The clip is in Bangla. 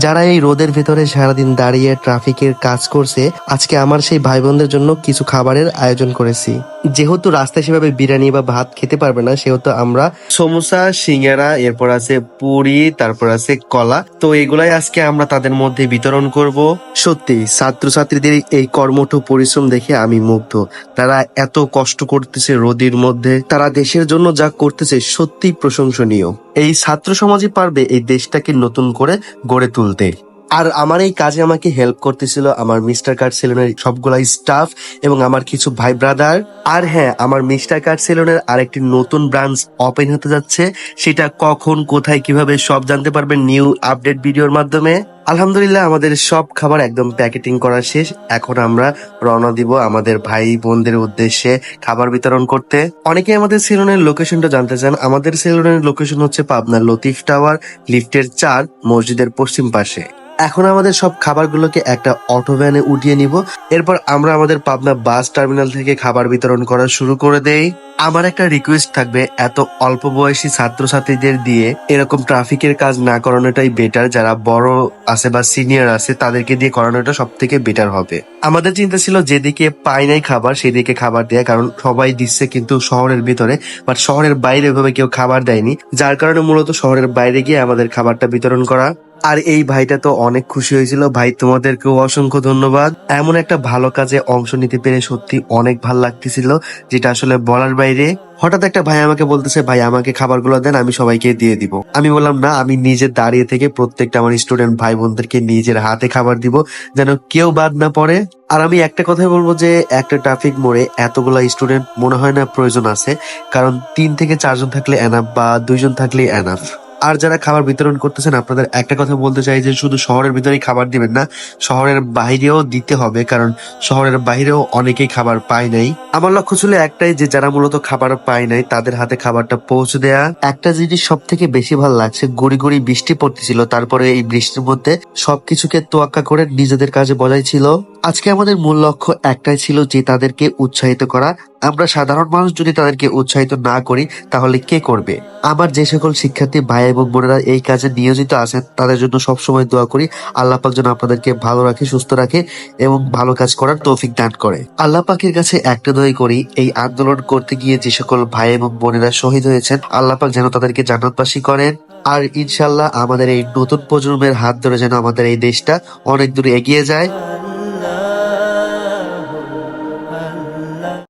যারা এই রোদের ভেতরে সারাদিন দাঁড়িয়ে ট্রাফিকের কাজ করছে, আজকে আমার সেই ভাই বোনদের জন্য কিছু খাবারের আয়োজন করেছি। যেহেতু রাস্তায় সেভাবে বিরিয়ানি বা ভাত খেতে পারবে না, সেহেতু আমরা সমোসা, সিঙ্গারা, এরপর আছে পুরি, তারপর আছে কলা। তো এগুলাই আজকে আমরা তাদের মধ্যে বিতরণ করব। সত্যি, ছাত্রছাত্রীদের এই কর্মঠ পরিশ্রম দেখে আমি মুগ্ধ। তারা এত কষ্ট করতেছে রোদের মধ্যে। তারা দেশের জন্য যা করতেছে সত্যি প্রশংসনীয়। এই ছাত্র সমাজই পারবে এই দেশটাকে নতুন করে গড়ে তুলতে। Voltaire. আর আমার এই কাজে আমাকে হেল্প করতেছিল আমার মিস্টার কার্ড সেলুনের সবগুলা স্টাফ এবং আমার কিছু ভাই ব্রাদার আর হ্যাঁ আমার মিস্টার কার্ড সেলুনের আরেকটি নতুন ব্রাঞ্চ ওপেন হতে যাচ্ছে। সেটা কখন, কোথায়, কীভাবে সব জানতে পারবেন নিউ আপডেট ভিডিওর মাধ্যমে। আলহামদুলিল্লাহ, আমাদের সব খাবার একদম প্যাকেটিং করা শেষ। এখন আমরা রওনা দিব আমাদের ভাই বোনদের উদ্দেশ্যে খাবার বিতরণ করতে। অনেকে আমাদের সেলুনের লোকেশনটা জানতে চান। আমাদের সেলুনের লোকেশন হচ্ছে পাবনার লতিফ টাওয়ার লিফটের চার, মসজিদের পশ্চিম পাশে। এখন আমাদের সব খাবারগুলোকে একটা অটো ভ্যানে উঠিয়ে নিব। এরপর আমরা আমাদের পাবনা বাস টার্মিনাল থেকে খাবার বিতরণ করা শুরু করে দেই। আমার একটা রিকোয়েস্ট থাকবে, এত অল্প বয়সী ছাত্রছাত্রীদের দিয়ে এরকম ট্রাফিকের কাজ না করানোটাই বেটার যারা বড় আছে বা সিনিয়র আছে, তাদেরকে দিয়ে করানোটা সব থেকে বেটার হবে। আমাদের চিন্তা ছিল যেদিকে পাই নাই খাবার, সেদিকে খাবার দেয়া, কারণ সবাই দিচ্ছে কিন্তু শহরের ভিতরে বাট শহরের বাইরে ওইভাবে কেউ খাবার দেয়নি। যার কারণে মূলত শহরের বাইরে গিয়ে আমাদের খাবারটা বিতরণ করা আর এই ভাইটা তো অনেক খুশি হয়েছিল। ভাই, তোমাদেরকেও অসংখ্য ধন্যবাদ। এমন একটা ভালো কাজে অংশ নিতে পেরে সত্যি অনেক ভালো লাগতেছিল, যেটা আসলে বলার বাইরে। হঠাৎ একটা ভাই আমাকে বলতেছে, ভাই, আমাকে খাবারগুলো দেন, আমি সবাইকে দিয়ে দিব। আমি বললাম, না, আমি নিজে দাঁড়িয়ে থেকে প্রত্যেকটা আমার স্টুডেন্ট ভাই বোনদেরকে নিজের হাতে খাবার দিব, যেন কেউ বাদ না পড়ে। আর আমি একটা কথাই বলব যে, একটা ট্রাফিক মোড়ে এতগুলা স্টুডেন্ট মনে হয় না প্রয়োজন আছে, কারণ তিন থেকে চারজন থাকলে এনাফ বা দুইজন থাকলে এনাফ আর যারা খাবার বিতরণ করতেছেন, আপনাদের একটা কথা বলতে চাই যে শুধু শহরের ভিতরেই খাবার দিবেন না, শহরের বাইরেও দিতে হবে, কারণ শহরের বাইরেও অনেকেই খাবার পায় নাই। আমার লক্ষ্য ছিল একটাই যে যারা মূলত খাবার পায় নাই, তাদের হাতে খাবারটা পৌঁছে দেয়া। একটা জিনিস সব থেকে বেশি ভালো লাগছে, গুড়ি গুড়ি বৃষ্টি পড়তেছিল, তারপরে এই বৃষ্টির মধ্যে সবকিছুকে তোয়াক্কা করে নিজেদের কাজে বজায় ছিল। আজকে আমাদের মূল লক্ষ্য একটাই ছিল যে তাদেরকে উৎসাহিত করা। আমরা সাধারণ মানুষ, যদি তাদেরকে উৎসাহিত না করি, তাহলে কে করবে? আমার যে সকল শিক্ষার্থী, ভাই এবং বোনেরা এই কাজে নিয়োজিত আছেন, তাদের জন্য সবসময় দোয়া করি। আল্লাহ পাক যেন আপনাদেরকে ভালো রাখে, সুস্থ রাখে এবং ভালো কাজ করার তৌফিক দান করে। আল্লাহ পাকের কাছে একটা দোয়াই করি, এই আন্দোলন করতে গিয়ে যে সকল ভাই এবং বোনেরা শহীদ হয়েছেন, আল্লাহ পাক যেন তাদেরকে জান্নাতবাসী করেন। আর ইনশাল্লাহ আমাদের এই নতুন প্রজন্মের হাত ধরে যেন আমাদের এই দেশটা অনেক দূর এগিয়ে যায়।